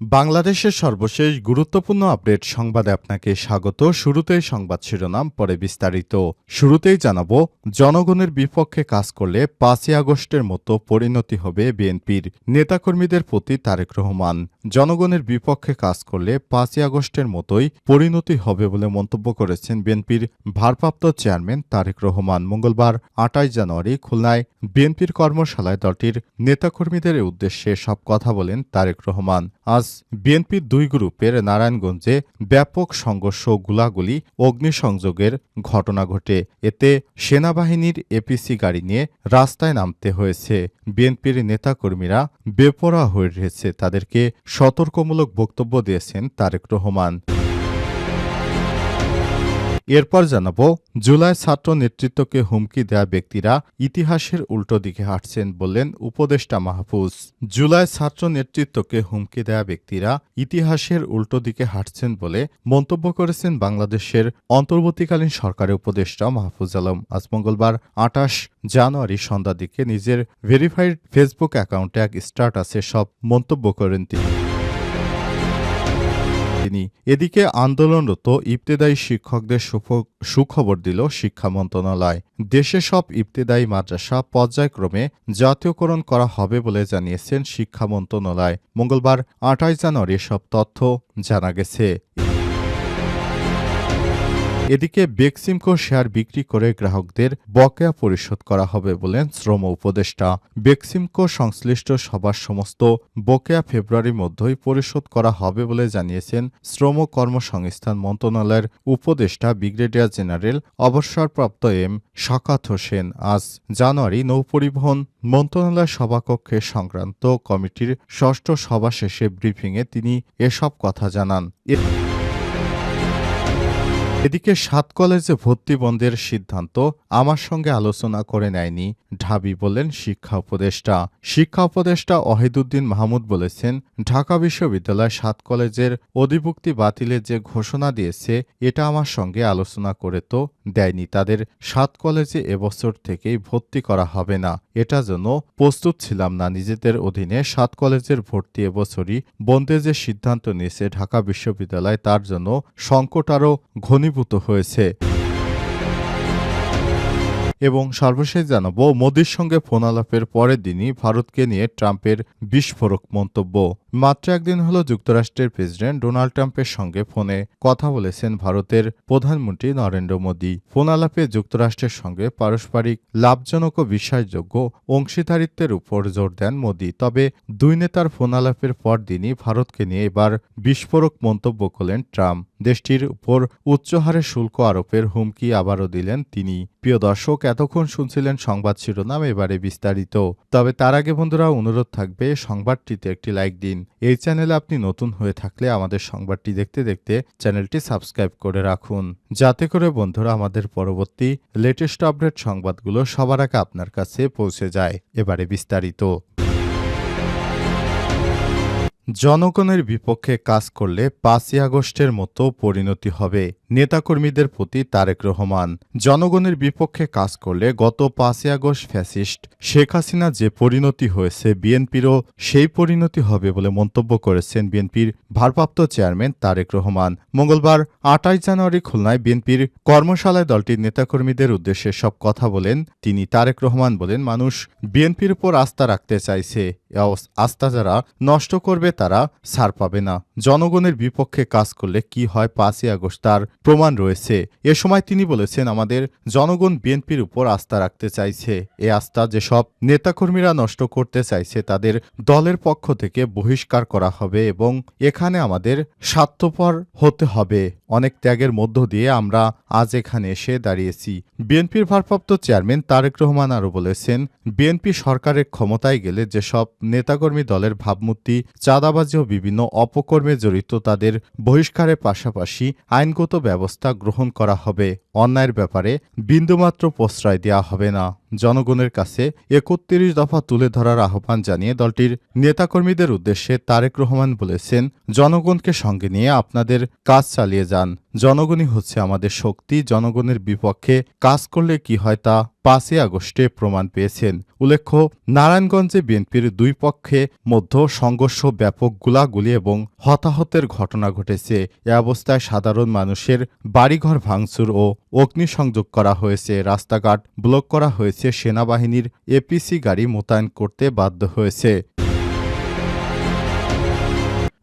বাংলাদেশের সর্বশেষ গুরুত্বপূর্ণ আপডেট সংবাদে আপনাকে স্বাগত। শুরুতেই সংবাদ শিরোনাম, পরে বিস্তারিত। শুরুতেই জানাব, জনগণের বিপক্ষে কাজ করলে পাঁচই আগস্টের মতো পরিণতি হবে বিএনপির। নেতাকর্মীদের প্রতি তারেক রহমান, জনগণের বিপক্ষে কাজ করলে পাঁচই আগস্টের মতোই পরিণতি হবে বলে মন্তব্য করেছেন বিএনপির ভারপ্রাপ্ত চেয়ারম্যান তারেক রহমান। মঙ্গলবার আটাইশ জানুয়ারি, খুলনায় বিএনপির কর্মশালায় দলটির নেতাকর্মীদের উদ্দেশ্যে সব কথা বলেন তারেক রহমান। আজ বিএনপির দুই গ্রুপের নারায়ণগঞ্জে ব্যাপক সংঘর্ষ গুলাগুলি অগ্নিসংযোগের ঘটনা ঘটে। এতে সেনাবাহিনীর এপিসি গাড়ি নিয়ে রাস্তায় নামতে হয়েছে। বিএনপির নেতাকর্মীরা বেপরা হয়ে রয়েছে। তাদেরকে সতর্কমূলক বক্তব্য দিয়েছেন তারেক রহমান। এরপর জানাব, জুলাই ছাত্র নেতৃত্বকে হুমকি দেয়া ব্যক্তিরা ইতিহাসের উল্টো দিকে হাঁটছেন বললেন উপদেষ্টা মাহফুজ। জুলাই ছাত্র নেতৃত্বকে হুমকি দেয়া ব্যক্তিরা ইতিহাসের উল্টো দিকে হাঁটছেন বলে মন্তব্য করেছেন বাংলাদেশের অন্তর্বর্তীকালীন সরকারের উপদেষ্টা মাহফুজ আলম। আজ মঙ্গলবার আটাশ জানুয়ারি সন্ধ্যা দিকে নিজের ভেরিফাইড ফেসবুক অ্যাকাউন্টে এক স্ট্যাটাসে সব মন্তব্য করেন তিনি। তিনি এদিকে আন্দোলনরত ইবতেদায়ী শিক্ষকদের সুখবর দিল শিক্ষা মন্ত্রণালয়। দেশে সব ইবতেদায়ী মাদ্রাসা পর্যায়ক্রমে জাতীয়করণ করা হবে বলে জানিয়েছেন শিক্ষা মন্ত্রণালয়। মঙ্গলবার আঠাশ জানুয়ারি সব তথ্য জানা গেছে। এদিকে বেক্সিমকো শেয়ার বিক্রি করে গ্রাহকদের বকেয়া পরিশোধ করা হবে বলেন শ্রম উপদেষ্টা। বেক্সিমকো সংশ্লিষ্ট সবার সমস্ত বকেয়া ফেব্রুয়ারির মধ্যেই পরিশোধ করা হবে বলে জানিয়েছেন শ্রম কর্মসংস্থান মন্ত্রণালয়ের উপদেষ্টা ব্রিগেডিয়ার জেনারেল অবসরপ্রাপ্ত এম শাকাত হোসেন। আজ জানুয়ারি নৌপরিবহন মন্ত্রণালয় সভাকক্ষে সংক্রান্ত কমিটির ষষ্ঠ সভা শেষে ব্রিফিংয়ে তিনি এসব কথা জানান। এদিকে সাত কলেজে ভর্তি বন্ধের সিদ্ধান্ত আমার সঙ্গে আলোচনা করে নেয়নি ঢাবি বললেন শিক্ষা উপদেষ্টা। শিক্ষা উপদেষ্টা ওয়াহিদুদ্দিন মাহমুদ বলেছেন, ঢাকা বিশ্ববিদ্যালয় সাত কলেজের অধিভুক্তি বাতিলের যে ঘোষণা দিয়েছে, এটা আমার সঙ্গে আলোচনা করে তো দেয়নি তাদের। সাত কলেজে এবছর থেকেই ভর্তি করা হবে না, এটা জন্য প্রস্তুত ছিলাম না। নিজেদের অধীনে সাত কলেজের ভর্তি এবছরই বন্ধে যে সিদ্ধান্ত নিয়েছে ঢাকা বিশ্ববিদ্যালয়, তার জন্য সংকট আরও ঘনীভূত হয়েছে। এবং সর্বশেষ জানাব, মোদির সঙ্গে ফোন আলাপের পরের দিনই ভারতকে নিয়ে ট্রাম্পের বিস্ফোরক মন্তব্য। মাত্র একদিন হল যুক্তরাষ্ট্রের প্রেসিডেন্ট ডোনাল্ড ট্রাম্পের সঙ্গে ফোনে কথা বলেছেন ভারতের প্রধানমন্ত্রী নরেন্দ্র মোদী। ফোন আলাপে যুক্তরাষ্ট্রের সঙ্গে পারস্পরিক লাভজনক ও বিশ্বাসযোগ্য অংশীদারিত্বের উপর জোর দেন মোদী। তবে দুই নেতার ফোন আলাপের পর দিনই ভারতকে নিয়ে এবার বিস্ফোরক মন্তব্য করলেন ট্রাম্প। দেশটির উপর উচ্চহারে শুল্ক আরোপের হুমকি আবারও দিলেন তিনি। প্রিয় দর্শক, এতক্ষণ শুনছিলেন সংবাদ শিরোনাম, এবারে বিস্তারিত। তবে তার আগে বন্ধুরা, অনুরোধ থাকবে, সংবাদটিতে একটি লাইক দিন। এই চ্যানেলে আপনি নতুন হয়ে থাকলে আমাদের সংবাদটি দেখতে দেখতে চ্যানেলটি সাবস্ক্রাইব করে রাখুন। যাতে করে বন্ধুরা আমাদের পরবর্তী লেটেস্ট আপডেট সংবাদগুলো সবার আগে আপনার কাছে পৌঁছে যায়। এবারে বিস্তারিত। জনগণের বিপক্ষে কাজ করলে পাঁচই আগস্টের মতো পরিণতি হবে। নেতাকর্মীদের প্রতি তারেক রহমান জনগণের বিপক্ষে কাজ করলে গত পাঁচই আগস্ট ফ্যাসিস্ট শেখ হাসিনা যে পরিণতি হয়েছে বিএনপিরও সেই পরিণতি হবে বলে মন্তব্য করেছেন বিএনপির ভারপ্রাপ্ত চেয়ারম্যান তারেক রহমান। মঙ্গলবার আটাইশ জানুয়ারি খুলনায় বিএনপির কর্মশালায় দলটির নেতাকর্মীদের উদ্দেশ্যে সব কথা বলেন তিনি তারেক রহমান বলেন, মানুষ বিএনপির উপর আস্থা রাখতে চাইছে। আস্থা যারা নষ্ট করবে তারা ছাড় পাবে না। জনগণের বিপক্ষে কাজ করলে কি হয় পাঁচই আগস্ট তার প্রমাণ রয়েছে। এ সময় তিনি বলেছেন, আমাদের জনগণ বিএনপির উপর আস্থা রাখতে চাইছে। এ আস্থা যেসব নেতাকর্মীরা নষ্ট করতে চাইছে, তাদের দলের পক্ষ থেকে বহিষ্কার করা হবে এবং এখানে আমাদের স্বার্থপর হতে হবে। অনেক ত্যাগের মধ্য দিয়ে আমরা আজ এখানে এসে দাঁড়িয়েছি। বিএনপির ভারপ্রাপ্ত চেয়ারম্যান তারেক রহমান আরও বলেছেন, বিএনপি সরকারের ক্ষমতায় গেলে যেসব নেতাকর্মী দলের ভাবমূর্তি, চাঁদাবাজি ও বিভিন্ন অপকর্মে জড়িত, তাদের বহিষ্কারের পাশাপাশি আইনগত ব্যবস্থা গ্রহণ করা হবে। অন্যায়ের ব্যাপারে বিন্দুমাত্র প্রশ্রয় দেওয়া হবে না। জনগণের কাছে একত্রিশ দফা তুলে ধরার আহ্বান জানিয়ে দলটির নেতাকর্মীদের উদ্দেশ্যে তারেক রহমান বলেছেন, জনগণকে সঙ্গে নিয়ে আপনাদের কাজ চালিয়ে যান। জনগণই হচ্ছে আমাদের শক্তি। জনগণের বিপক্ষে কাজ করলে কি হয় তা পাঁচই আগস্টে প্রমাণ পেয়েছেন। উল্লেখ্য, নারায়ণগঞ্জে বিএনপির দুই পক্ষে মধ্য সংঘর্ষ ব্যাপক গুলাগুলি এবং হতাহতের ঘটনা ঘটেছে। এ অবস্থায় সাধারণ মানুষের বাড়িঘর ভাঙচুর ও অগ্নিসংযোগ করা হয়েছে। রাস্তাঘাট ব্লক করা হয়েছে। সেনাবাহিনীর এপিসি গাড়ি মোতায়েন করতে বাধ্য হয়েছে।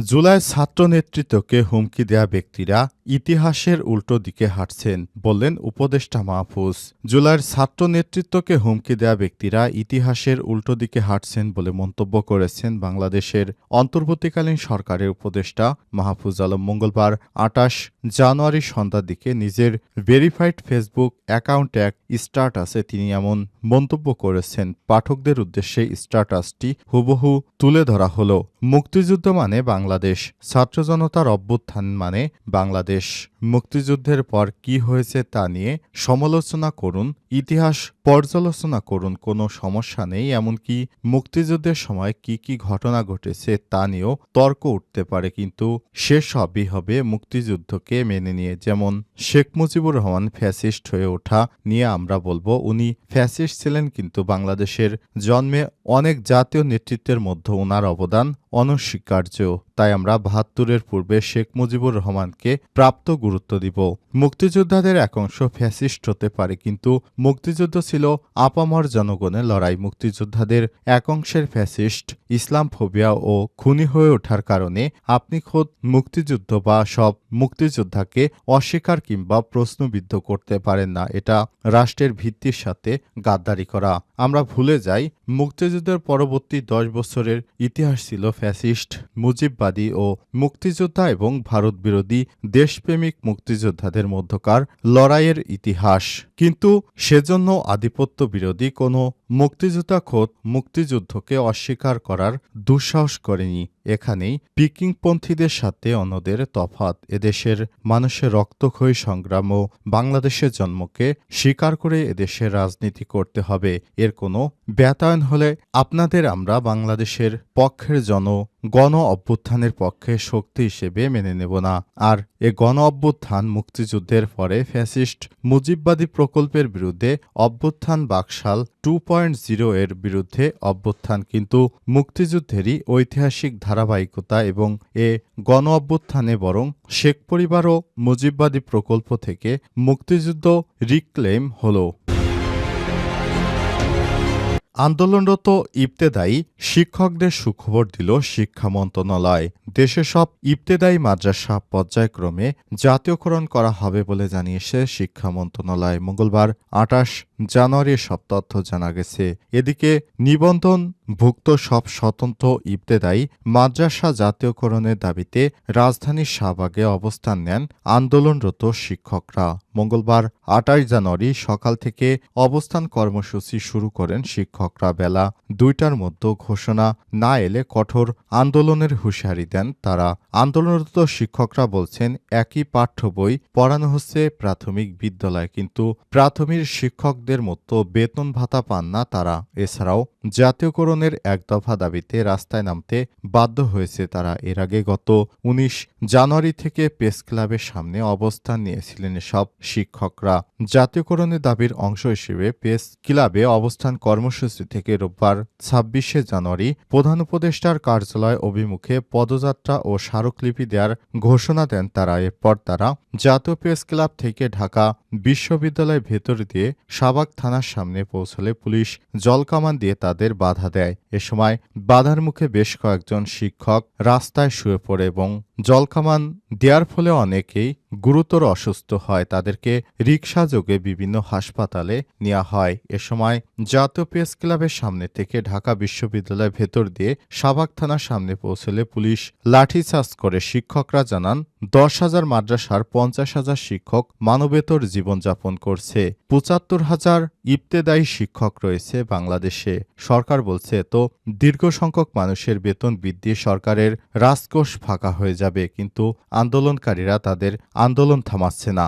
জুলাই ছাত্র নেতৃত্বকে হুমকি দেয়া ব্যক্তিরা ইতিহাসের উল্টো দিকে হাঁটছেন বললেন উপদেষ্টা মাহফুজ। জুলাইয়ের ছাত্র নেতৃত্বকে হুমকি দেয়া ব্যক্তিরা ইতিহাসের উল্টো দিকে হাঁটছেন বলে মন্তব্য করেছেন বাংলাদেশের অন্তর্বর্তীকালীন সরকারের উপদেষ্টা মাহফুজ আলম। মঙ্গলবার আটাশ জানুয়ারি সন্ধ্যার দিকে নিজের ভেরিফাইড ফেসবুক অ্যাকাউন্ট এক স্ট্যাটাসে তিনি এমন মন্তব্য করেছেন, পাঠকদের উদ্দেশ্যে স্ট্যাটাসটি হুবহু তুলে ধরা হল। মুক্তিযুদ্ধ মানে বাংলাদেশ, ছাত্র জনতার অভ্যুত্থান মানে বাংলাদেশ। fish মুক্তিযুদ্ধের পর কি হয়েছে তা নিয়ে সমালোচনা করুন, ইতিহাস পর্যালোচনা করুন, কোনো সমস্যা নেই, এমনকি মুক্তিযুদ্ধের সময় কি কি ঘটনা ঘটেছে তা নিয়েও তর্ক উঠতে পারে, কিন্তু সেসবই হবে মুক্তিযুদ্ধকে মেনে নিয়ে। যেমন শেখ মুজিবুর রহমান ফ্যাসিস্ট হয়ে ওঠা নিয়ে আমরা বলব, উনি ফ্যাসিস্ট ছিলেন কিন্তু বাংলাদেশের জন্মে অনেক জাতীয় নেতৃত্বের মধ্যে ওনার অবদান অনস্বীকার্য। তাই আমরা বাহাত্তরের পূর্বে শেখ মুজিবুর রহমানকে প্রাপ্ত গুরুত্ব দিব। মুক্তিযোদ্ধাদের এক অংশ ফ্যাসিস্ট হতে পারে, কিন্তু মুক্তিযুদ্ধ ছিল আপামর জনগণের লড়াই। মুক্তিযোদ্ধাদের এক অংশের ফ্যাসিস্ট ইসলাম ফোবিয়া ও খুনি হয়ে ওঠার কারণে আপনি খোদ মুক্তিযুদ্ধ বা সব মুক্তিযোদ্ধাকে অস্বীকার কিংবা প্রশ্নবিদ্ধ করতে পারেন না। এটা রাষ্ট্রের ভিত্তির সাথে গাদ্দারি করা। আমরা ভুলে যাই, মুক্তিযুদ্ধের পরবর্তী দশ বছরের ইতিহাস ছিল ফ্যাসিস্ট, মুজিববাদী ও মুক্তিযোদ্ধা এবং ভারত বিরোধী দেশপ্রেমিক মুক্তিযোদ্ধাদের মধ্যকার লড়াইয়ের ইতিহাস। কিন্তু সেজন্য আধিপত্য বিরোধী কোনো মুক্তিযোদ্ধা খোদ মুক্তিযুদ্ধকে অস্বীকার করার দুঃসাহস করেনি। এখানেই পিকিংপন্থীদের সাথে অন্যদের তফাত এদেশের মানুষের রক্তক্ষয়ী সংগ্রাম ও বাংলাদেশের জন্মকে স্বীকার করে এদেশের রাজনীতি করতে হবে। এর কোনো ব্যতায়ন হলে আপনাদের আমরা বাংলাদেশের পক্ষের জন গণ অভ্যুত্থানের পক্ষে শক্তি হিসেবে মেনে নেব না। আর এ গণ অভ্যুত্থান মুক্তিযুদ্ধের পরে ফ্যাসিস্ট মুজিববাদী প্রকল্পের বিরুদ্ধে অভ্যুত্থান বাকশাল টু পয়েন্ট জিরো এর বিরুদ্ধে অভ্যুত্থান কিন্তু মুক্তিযুদ্ধেরই ঐতিহাসিক ধারাবাহিকতা এবং এ গণ অভ্যুত্থানে বরং শেখ পরিবার ও মুজিববাদী প্রকল্প থেকে মুক্তিযুদ্ধ রিক্লেম হলো। আন্দোলনরত ইবতেদায়ী শিক্ষকদের সুখবর দিল শিক্ষা মন্ত্রণালয়। দেশে সব ইবতেদায়ী মাদ্রাসা পর্যায়ক্রমে জাতীয়করণ করা হবে বলে জানিয়েছে শিক্ষা মন্ত্রণালয়। মঙ্গলবার আটাশ জানুয়ারি সব তথ্য জানা গেছে। এদিকে নিবন্ধন ভুক্ত সব স্বতন্ত্র ইবতেদায়ী মাদ্রাসা জাতীয়করণের দাবিতে রাজধানীর শাহবাগে অবস্থান নেন আন্দোলনরত শিক্ষকরা। মঙ্গলবার আটাশ জানুয়ারি সকাল থেকে অবস্থান কর্মসূচি শুরু করেন শিক্ষকরা। বেলা দুইটার মধ্যে ঘোষণা না এলে কঠোর আন্দোলনের হুঁশিয়ারি দেন তারা। আন্দোলনরত শিক্ষকরা বলছেন, একই পাঠ্য বই পড়ানো হচ্ছে প্রাথমিক বিদ্যালয়, কিন্তু প্রাথমিক শিক্ষকদের মতো বেতন ভাতা পান না তারা। এছাড়াও জাতীয়করণের এক দফা দাবিতে রাস্তায় নামতে বাধ্য হয়েছে তারা। এর আগে গত উনিশ জানুয়ারি থেকে প্রেস ক্লাবের সামনে অবস্থান নিয়েছিলেন সব শিক্ষকরা। জাতীয়করণের দাবির অংশ হিসেবে প্রেস ক্লাবে অবস্থান কর্মসূচি থেকে রোববার ছাব্বিশে জানুয়ারি প্রধান উপদেষ্টার কার্যালয় অভিমুখে পদযাত্রা ও স্মারকলিপি দেওয়ার ঘোষণা দেন তারা। এরপর তারা জাতীয় প্রেস ক্লাব থেকে ঢাকা বিশ্ববিদ্যালয়ের ভেতর দিয়ে সাবাক থানার সামনে পৌঁছলে পুলিশ জলকামান দিয়ে তাদের বাধা দেয়। এ সময় বাধার মুখে বেশ কয়েকজন শিক্ষক রাস্তায় শুয়ে পড়ে এবং জলকামান দেওয়ার ফলে অনেকেই গুরুতর অসুস্থ হয়। তাদেরকে রিকশা যোগে বিভিন্ন হাসপাতালে নেওয়া হয়। এ সময় জাতীয় প্রেস ক্লাবের সামনে থেকে ঢাকা বিশ্ববিদ্যালয়ের ভেতর দিয়ে সাবাক থানার সামনে পৌঁছলে পুলিশ লাঠিচার্জ করে। শিক্ষকরা জানান, দশ হাজার মাদ্রাসার পঞ্চাশ হাজার শিক্ষক মানবেতর জীবনযাপন করছে। পঁচাত্তর হাজার ইবতেদায়ী শিক্ষক রয়েছে বাংলাদেশে। সরকার বলছে তো দীর্ঘ সংখ্যক মানুষের বেতন বৃদ্ধি সরকারের রাজকোষ ফাঁকা হয়ে যাবে কিন্তু আন্দোলনকারীরা তাদের আন্দোলন থামাচ্ছে না।